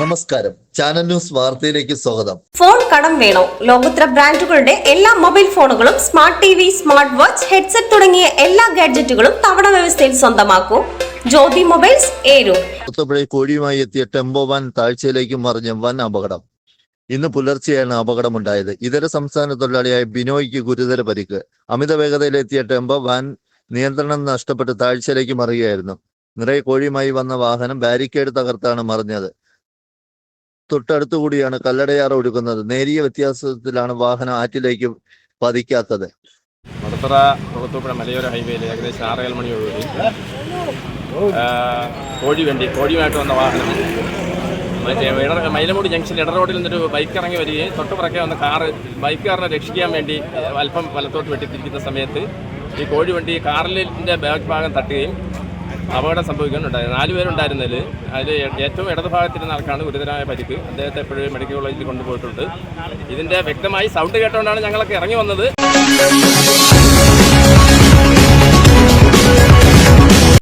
നമസ്കാരം. Channel news വാർത്തയിലേക്ക് സ്വാഗതം. ഫോൺ കടം വേണോ? ലോകോത്തര ബ്രാൻഡുകളുടെ എല്ലാ മൊബൈൽ ഫോണുകളും smart T V smart watch headset തുടങ്ങിയ എല്ലാ ഗാഡ്ജറ്റുകളും തവണ വ്യവസ്ഥയിൽ സ്വന്തമാക്കൂ. ജ്യോതി മൊബൈൽസ് ഏരൂർ. പുറത്തുപുഴയിൽ കോഴിയുമായി എത്തിയ ടെമ്പോ വാൻ താഴ്ചയിലേക്ക് മറിഞ്ഞ വൻ അപകടം. ഇന്ന് പുലർച്ചെയാണ് അപകടമുണ്ടായത്. ഇതര സംസ്ഥാന തൊഴിലാളിയായ ബിനോയ്ക്ക് ഗുരുതര പരിക്ക്. അമിത വേഗതയിലെത്തിയ ടെമ്പോ വാൻ നിയന്ത്രണം നഷ്ടപ്പെട്ട് താഴ്ചയിലേക്ക് മറിയുകയായിരുന്നു. നിറയെ കോഴിയുമായി വന്ന വാഹനം ബാരിക്കേഡ് തകർത്താണ് മറിഞ്ഞത്. തൊട്ടടുത്തുകൂടിയാണ് കല്ലടയാറ് ഒഴുകുന്നത്. നേരിയ വ്യത്യാസത്തിലാണ് വാഹനം ആറ്റിലേക്ക് പതിക്കാത്തത്. മടത്തറ കുളത്തൂപ്പുഴ മലയോര ഹൈവേയിൽ ഏകദേശം ആറേഴ് മണിയോടുകൂടി കോഴി വണ്ടി കോഴിയുമായിട്ട് വന്ന വാഹനം. മറ്റേ മൈലമൂടി ജംഗ്ഷനിൽ ഇട റോഡിൽ നിന്നൊരു ബൈക്ക് ഇറങ്ങി വരികയും തൊട്ട് പുറകെ വന്ന കാറ് ബൈക്കുകാരനെ രക്ഷിക്കാൻ വേണ്ടി അല്പം വലത്തോട്ട് വെട്ടിത്തിരിക്കുന്ന സമയത്ത് ഈ കോഴി വണ്ടി കാറിലിന്റെ ബാക്ക് ഭാഗം തട്ടുകയും അപകടം സംഭവിക്കാനുണ്ടായത് നാല് പേരുണ്ടായിരുന്നതിൽ അതിൽ ഏറ്റവും ഇടത് ഭാഗത്തിരുന്ന ആൾക്കാണ് ഗുരുതരമായ പരിക്ക്. അദ്ദേഹത്തെ എപ്പോഴും മെഡിക്കൽ കോളേജിൽ കൊണ്ടുപോയിട്ടുണ്ട്. ഇതിന്റെ വ്യക്തമായി സൗണ്ട് കേട്ടുകൊണ്ടാണ് ഞങ്ങളൊക്കെ ഇറങ്ങി വന്നത്.